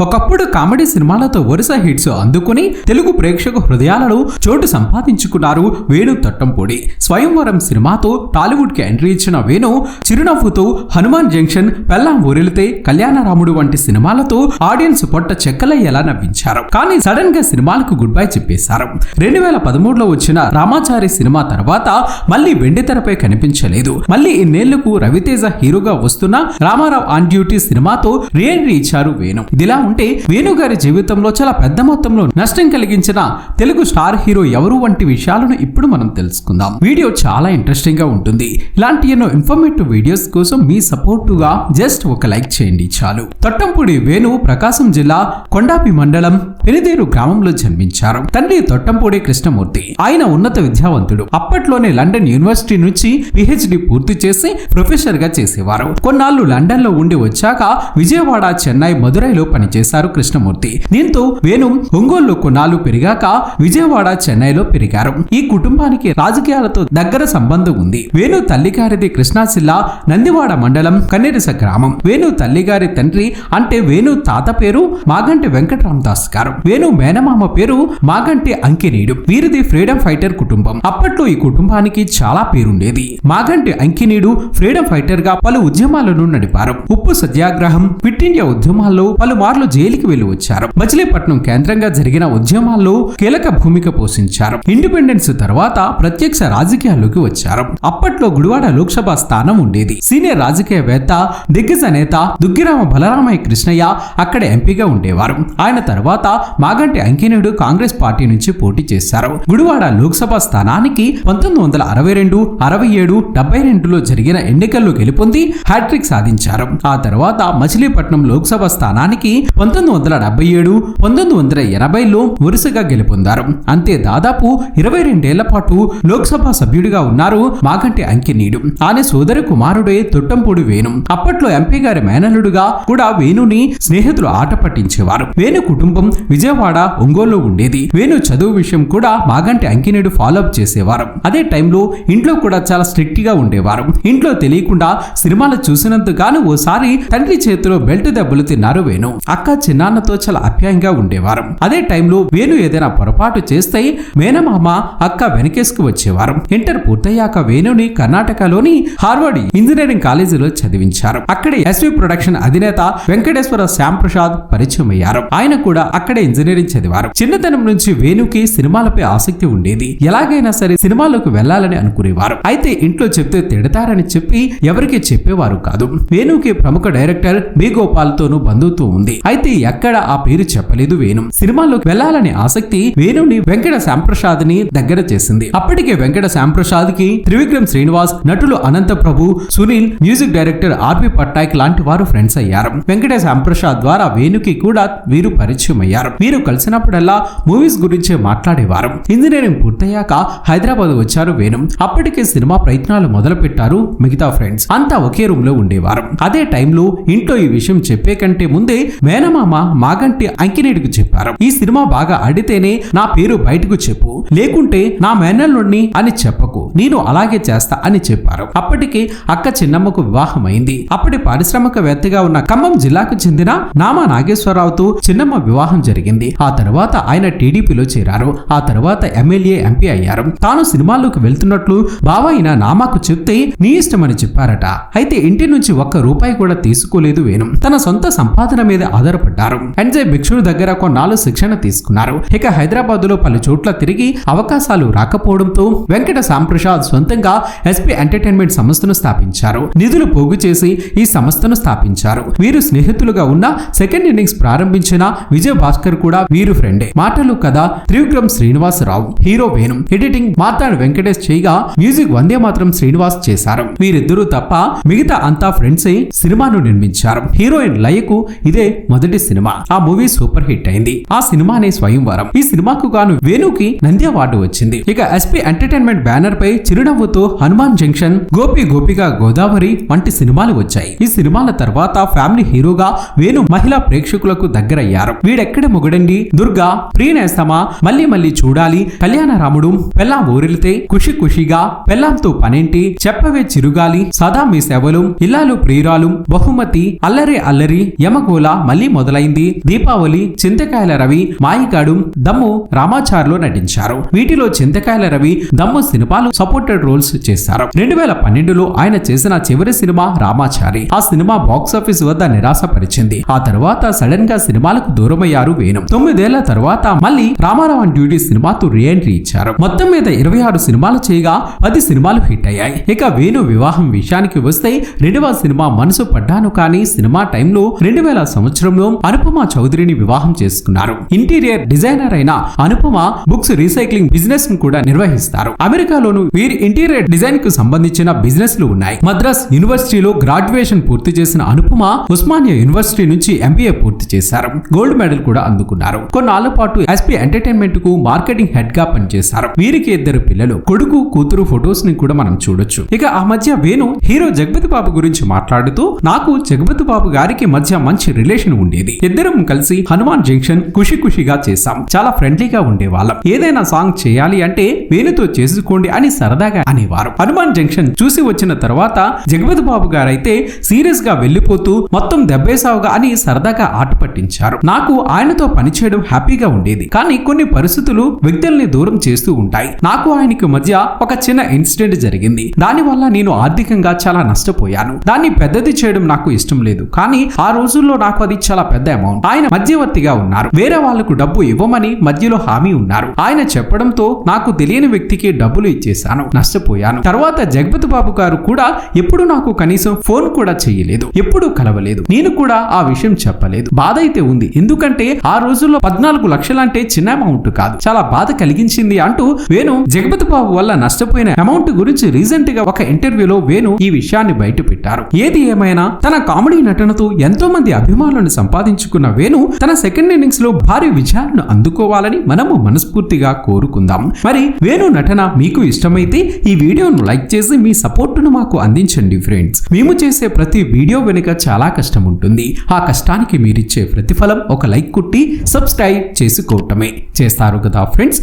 ఒకప్పుడు కామెడీ సినిమాలతో వరుస హిట్స్ అందుకుని తెలుగు ప్రేక్షక హృదయాలలో చోటు సంపాదించుకున్నారు వేణు తట్టంపూడి. స్వయంవరం సినిమాతో టాలీవుడ్కి ఎంట్రీ ఇచ్చిన వేణు చిరునవ్వుతో హనుమాన్ జంక్షన్ పెళ్ళాం ఊరిలితే కళ్యాణరాముడు వంటి సినిమాలతో ఆడియన్స్ పొట్ట చెక్కలయ్యేలా నవ్వించారు. కానీ సడన్గా సినిమాలకు గుడ్ బై చెప్పేశారు. రెండు వేల పదమూడులో వచ్చిన రామాచారి సినిమా తర్వాత మళ్ళీ వెండితెరపై కనిపించలేదు. మళ్ళీ ఇన్నేళ్ళకు రవితేజ హీరోగా వస్తున్న రామారావు ఆన్ డ్యూటీ సినిమాతో రీఎంట్రీ ఇచ్చారు వేణు. దిలా ఉంటే వేణుగారి జీవితంలో చాలా పెద్ద మొత్తంలో నష్టం కలిగించిన తెలుగు స్టార్ హీరో ఎవరు వంటి విషయాలను ఇప్పుడు మనం తెలుసుకుందాం. వీడియో చాలా ఇంట్రెస్టింగ్గా ఉంటుంది. ఇలాంటి ఎన్నో ఇన్ఫర్మేటివ్ వీడియోస్ కోసం మీ సపోర్ట్గా జస్ట్ ఒక లైక్ చేయండి చాలు. తొట్టంపూడి వేణు ప్రకాశం జిల్లా కొండాపి మండలం పెనిదేరు గ్రామంలో జన్మించారు. తండ్రి తొట్టంపూడి కృష్ణమూర్తి. ఆయన ఉన్నత విద్యావంతుడు. అప్పట్లోనే లండన్ యూనివర్సిటీ నుంచి పిహెచ్డి పూర్తి చేసి ప్రొఫెసర్గా చేసేవారు. కొన్నాళ్ళు లండన్లో ఉండి వచ్చాక విజయవాడ చెన్నై మదురైలో పనిచేశారు. కృష్ణమూర్తి. దీంతో వేణు ఒంగోలులో కొన్నాళ్ళు పెరిగాక విజయవాడ చెన్నైలో పెరిగారు. ఈ కుటుంబానికి రాజకీయాలతో దగ్గర సంబంధం ఉంది. వేణు తల్లిగారిది కృష్ణా జిల్లా నందివాడ మండలం కన్నెరస గ్రామం. వేణు తల్లిగారి తండ్రి అంటే వేణు తాత పేరు మాగంటి వెంకటరామదాస్ గారు. వేణు మేనమామ పేరు మాగంటి అంకినీడు. వీరిది ఫ్రీడమ్ ఫైటర్ కుటుంబం. అప్పట్లో ఈ కుటుంబానికి చాలా పేరుండేది. మాగంటి అంకినీడు ఫ్రీడమ్ ఫైటర్గా పలు ఉద్యమాలను నడిపారు. ఉప్పు సత్యాగ్రహం క్విట్ ఇండియా ఉద్యమాల్లో పలుమార్లు జైలుకి వెళ్ళి వచ్చారు. మచిలీపట్నం కేంద్రంగా జరిగిన ఉద్యమాల్లో కీలక భూమిక పోషించారు. ఇండిపెండెన్స్ తర్వాత ప్రత్యక్ష రాజకీయాల్లోకి వచ్చారు. అప్పట్లో గుడివాడ లోక్సభ స్థానం ఉండేది. సీనియర్ రాజకీయవేత్త దిగ్గజ నేత దుగ్గిరామ బలరామయ్య కృష్ణయ్య అక్కడ ఎంపీగా ఉండేవారు. ఆయన తర్వాత మాగంటి అంకినేయుడు కాంగ్రెస్ పార్టీ నుంచి పోటీ చేశారు. గుడివాడ లోక్సభ స్థానానికి పంతొమ్మిది వందల అరవై రెండు అరవై ఏడు డెబ్బై రెండులో జరిగిన ఎన్నికల్లో గెలుపొంది హ్యాట్రిక్ సాధించారు. ఆ తర్వాత మచిలీపట్నం లోక్సభ స్థానానికి పంతొమ్మిది వందల డెబ్బై ఏడు పంతొమ్మిది వందల ఎనభైలో వరుసగా గెలుపొందారు. అంతే దాదాపు ఇరవై రెండేళ్ళ పాటు లోక్సభ సభ్యుడిగా ఉన్నారు మాగంటి అంకినీడు. ఆయన సోదరి కుమారుడే తొట్టంపూడి వేణు. అప్పట్లో ఎంపీ గారి మేనలుడుగా కూడా వేణుని స్నేహితులు ఆట పట్టించేవారు. వేణు కుటుంబం విజయవాడ ఒంగోలులో ఉండేది. వేణు చదువు విషయం కూడా మాగంటి అంకినీడు ఫాలో అప్ చేసేవారు. అదే టైంలో ఇంట్లో కూడా చాలా స్ట్రిక్ట్గా ఉండేవారు. ఇంట్లో తెలియకుండా సినిమాలు చూసినందుకు గాను ఓసారి తండ్రి చేతిలో బెల్ట్ దెబ్బలు తిన్నారు వేణు. అక్క చిన్నాన్నతో చాలా అప్యాయంగా ఉండేవారు. అదే టైంలో వేణు ఏదైనా పొరపాటు చేస్తే మేనమామ అక్క వెనకేసుకు వచ్చేవారు. ఇంటర్ పూర్తయ్యాక వేణుని కర్ణాటకలోని హార్వర్డ్ ఇంజనీరింగ్ కాలేజీలో చదివించారు. అక్కడే ఎస్వి ప్రొడక్షన్ అధినేత వెంకటేశ్వర శ్యామ్ ప్రసాద్ పరిచయం అయ్యారు ఆయన కూడా అక్కడే ఇంజనీరింగ్ చదివారు. చిన్నతనం నుంచి వేణుకి సినిమాలపై ఆసక్తి ఉండేది. ఎలాగైనా సరే సినిమాలోకి వెళ్ళాలని అనుకునేవారు. అయితే ఇంట్లో చెప్తే తిడతారని చెప్పి ఎవరికి చెప్పేవారు కాదు. వేణుకి ప్రముఖ డైరెక్టర్ బి గోపాల్ తోనూ బంధుత్వం ఉంది. అయితే ఎక్కడ ఆ పేరు చెప్పలేదు వేణు. సినిమాలోకి వెళ్ళాలనే ఆసక్తి వేణుని వెంకట శ్యాంప్రసాద్ని దగ్గర చేసింది. అప్పటికే వెంకట శ్యాంప్రసాద్కి త్రివిక్రమ్ శ్రీనివాస్ నటులు Anantha Prabhu Sunil music director RP Patnaik లాంటి వారు ఫ్రెండ్స్ అయ్యారు. వెంకట శ్యాంప్రసాద్ ద్వారా వేణుకి కూడా వీరు పరిచయం అయ్యారు. వీరు కలిసినప్పుడల్లా మూవీస్ గురించి మాట్లాడేవారు. ఇంజనీరింగ్ పూర్తయ్యాక హైదరాబాద్ వచ్చారు వేణు. అప్పటికే సినిమా ప్రయత్నాలు మొదలు పెట్టారు మిగతా ఫ్రెండ్స్. అంతా ఒకే రూమ్లో ఉండేవారు. అదే టైంలో ఇంట్లో ఈ విషయం చెప్పే కంటే ముందే మేనమామ మాగంటి అంకినేడికి చెప్పారు. ఈ సినిమా బాగా ఆడితేనే నా పేరు బయటకు చెప్పు లేకుంటే నా మేనల్లుడిని అని చెప్పకు నేను అలాగే చేస్తా అని చెప్పారు. అప్పటికి అక్క చిన్నమ్మకు వివాహం అయింది అప్పటి పారిశ్రామికవేత్తగా ఉన్న ఖమ్మం జిల్లాకు చెందిన నామా నాగేశ్వరరావుతో చిన్నమ్మ వివాహం జరిగింది. ఆ తర్వాత ఆయన టీడీపీలో చేరారు. ఆ తర్వాత ఎమ్మెల్యే ఎంపీ అయ్యారు. తాను సినిమాల్లోకి వెళ్తున్నట్లు బావ అయిన నామాకు చెప్తే నీ ఇష్టమని చెప్పారట. అయితే ఇంటి నుంచి ఒక్క రూపాయి కూడా తీసుకోలేదు వేణు. తన సొంత సంపాదన మీద ఆధారపడ్డారు. ఎన్జే భిక్షుడు దగ్గర కొన్నాళ్ళు శిక్షణ తీసుకున్నారు. ఇక హైదరాబాద్లో పలు చోట్ల తిరిగి అవకాశాలు రాకపోవడంతో వెంకట సాంప్రసాద్ సొంతంగా ఎస్పీ ఎంటర్టైన్మెంట్ సంస్థను స్థాపించారు. నిధులు పోగు చేసి ఈ సంస్థను స్థాపించారు. వీరు స్నేహితులుగా ఉన్న సెకండ్ ఇన్నింగ్స్ ప్రారంభించిన విజయ్ భాస్కర్ కూడా వీరు ఫ్రెండే. మాటలు కదా త్రివిక్రమ్ శ్రీనివాస్ రావు హీరో వేణు. ఎడిటింగ్ మార్తాడు వెంకటేష్ చేయగా మ్యూజిక్ వందే మాత్రం శ్రీనివాస్ చేశారు. వీరిద్దరూ తప్ప మిగతా అంతా ఫ్రెండ్సే సినిమాను నిర్మించారు. హీరోయిన్ లయకు ఇదే మొదటి సినిమా. ఆ మూవీ సూపర్ హిట్ అయింది. ఆ సినిమానే స్వయంవరం. ఈ సినిమాకు గాను వేణుకి నంది అవార్డు వచ్చింది. ఇక ఎస్పీ ఎంటర్టైన్మెంట్ బ్యానర్ పై చిరునవ్వుతో హనుమాన్ జంక్షన్ గోపి గోపిక గోదావరి వంటి సినిమాలు వచ్చాయి. ఈ సినిమాల తర్వాత ఫ్యామిలీ హీరోగా వేణు మహిళా ప్రేక్షకులకు దగ్గరయ్యారు. వీడెక్కడ మొగుడండి? దుర్గా ప్రియనేస్తమా మళ్ళీ మళ్ళీ చూడాలి కళ్యాణ రాముడు పెళ్ళాం ఊరిలితే ఖుషి ఖుషిగా పెళ్ళాంతో పనేంటి చెప్పవే చిరుగాలి సదా మీ సేవలు ఇల్లాలు ప్రియురాలు బహుమతి అల్లరి అల్లరి యమగోళ మళ్ళీ మొదలైంది. దీపావళి చింతకాయల రవి మాయికాడు దమ్ము రామాచార్లో నటించారు. వీటిలో చింతకాయల రవి దమ్ము సినిమాలు సపోర్టెడ్ రోల్స్ చేశారు. రెండు వేల పన్నెండులో ఆయన చేసిన చివరి సినిమా రామాచారి. ఆ సినిమా బాక్స్ ఆఫీస్ వద్ద నిరాశపరిచింది. ఆ తర్వాత సడన్గా సినిమాలకు దూరమయ్యారు వేణు. తొమ్మిదేళ్ళ తర్వాత మళ్ళీ రామారావు డ్యూటీ సినిమాతో రీఎంట్రీ ఇచ్చారు. మొత్తం మీద ఇరవై ఆరు సినిమాలు చేయగా పది సినిమాలు హిట్ అయ్యాయి. ఇక వేణు వివాహం విషయానికి వస్తే రెండవ సినిమా మనసు పడ్డాను కానీ సినిమా టైంలో రెండు వేల సంవత్సరం సంవత్సరంలో అనుపమ చౌదరిని వివాహం చేసుకున్నారు. ఇంటీరియర్ డిజైనర్ అయిన అనుపమ బుక్స్ రీసైక్లింగ్ బిజినెస్ను కూడా నిర్వహిస్తారు. అమెరికాలోను వీరి ఇంటీరియర్ డిజైన్కు సంబంధించిన బిజినెస్లు ఉన్నాయి. మద్రాస్ యూనివర్సిటీలో గ్రాడ్యుయేషన్ పూర్తి చేసిన అనుపమ ఉస్మానియా యూనివర్సిటీ నుంచి ఎంబీఏ పూర్తి చేశారు. గోల్డ్ మెడల్ కూడా అందుకున్నారు. కొన్నాళ్ళ పాటు ఎస్పీ ఎంటర్టైన్మెంట్కు మార్కెటింగ్ హెడ్గా పనిచేశారు. వీరికి ఇద్దరు పిల్లలు కొడుకు కూతురు ఫొటోస్ని కూడా మనం చూడొచ్చు. ఇక ఆ మధ్య వేణు హీరో జగపతి బాబు గురించి మాట్లాడుతూ నాకు జగపతి బాబు గారికి మధ్య మంచి రిలేషన్ ఉండేది. ఇద్దరం కలిసి హనుమాన్ జంక్షన్ ఖుషి ఖుషిగా చేశాం. చాలా ఫ్రెండ్లీగా ఉండేవాళ్ళం. ఏదైనా సాంగ్ చేయాలి అంటే వేణుతో చేసుకోండి అని సరదాగా అనేవారు. హనుమాన్ జంక్షన్ చూసి వచ్చిన తర్వాత జగపతి బాబు గారైతే సీరియస్గా వెళ్ళిపోతూ మొత్తం దెబ్బేసావుగా అని సరదాగా ఆట పట్టించారు. నాకు ఆయనతో పనిచేయడం హ్యాపీగా ఉండేది. కానీ కొన్ని పరిస్థితులు వ్యక్తుల్ని దూరం చేస్తూ ఉంటాయి. నాకు ఆయనకి మధ్య ఒక చిన్న ఇన్సిడెంట్ జరిగింది. దాని వల్ల నేను ఆర్థికంగా చాలా నష్టపోయాను. దాన్ని పెద్దది చేయడం నాకు ఇష్టం లేదు. కానీ ఆ రోజుల్లో నాకు అది చాలా పెద్ద అమౌంట్ ఆయన మధ్యవర్తిగా ఉన్నారు. వేరే వాళ్ళకు డబ్బు ఇవ్వమని మధ్యలో హామీ ఉన్నారు. ఆయన చెప్పడంతో నాకు తెలియని వ్యక్తికి డబ్బులు ఇచ్చేశాను. నష్టపోయాను. తర్వాత జగపతి బాబు గారు కూడా ఎప్పుడు నాకు కనీసం ఫోన్ కూడా చేయలేదు. ఎప్పుడు కలవలేదు. నేను కూడా ఆ విషయం చెప్పలేదు. బాధ అయితే ఉంది. ఎందుకంటే ఆ రోజుల్లో పద్నాలుగు లక్షలంటే చిన్న అమౌంట్ కాదు. చాలా బాధ కలిగించింది అంటూ వేణు జగపతి బాబు వల్ల నష్టపోయిన అమౌంట్ గురించి రీసెంట్గా ఒక ఇంటర్వ్యూలో వేణు ఈ విషయాన్ని బయట పెట్టారు ఏది ఏమైనా తన కామెడీ నటనతో ఎంతో మంది అభిమానులను సంపాదించుకున్న వేణు తన సెకండ్ ఇన్నింగ్స్లో భారీ విజయాలను అందుకోవాలని మనము మనస్ఫూర్తిగా కోరుకుందాం. మరి వేణు నటన మీకు ఇష్టమైతే ఈ వీడియోను లైక్ చేసి మీ సపోర్టును మాకు అందించండి ఫ్రెండ్స్. మేము చేసే ప్రతి వీడియో వెనుక చాలా కష్టం ఉంటుంది. ఆ కష్టానికి మీరిచ్చే ప్రతిఫలం ఒక లైక్ కుట్టి సబ్స్క్రైబ్ చేసుకోవటమే. చేస్తారు కదా ఫ్రెండ్స్?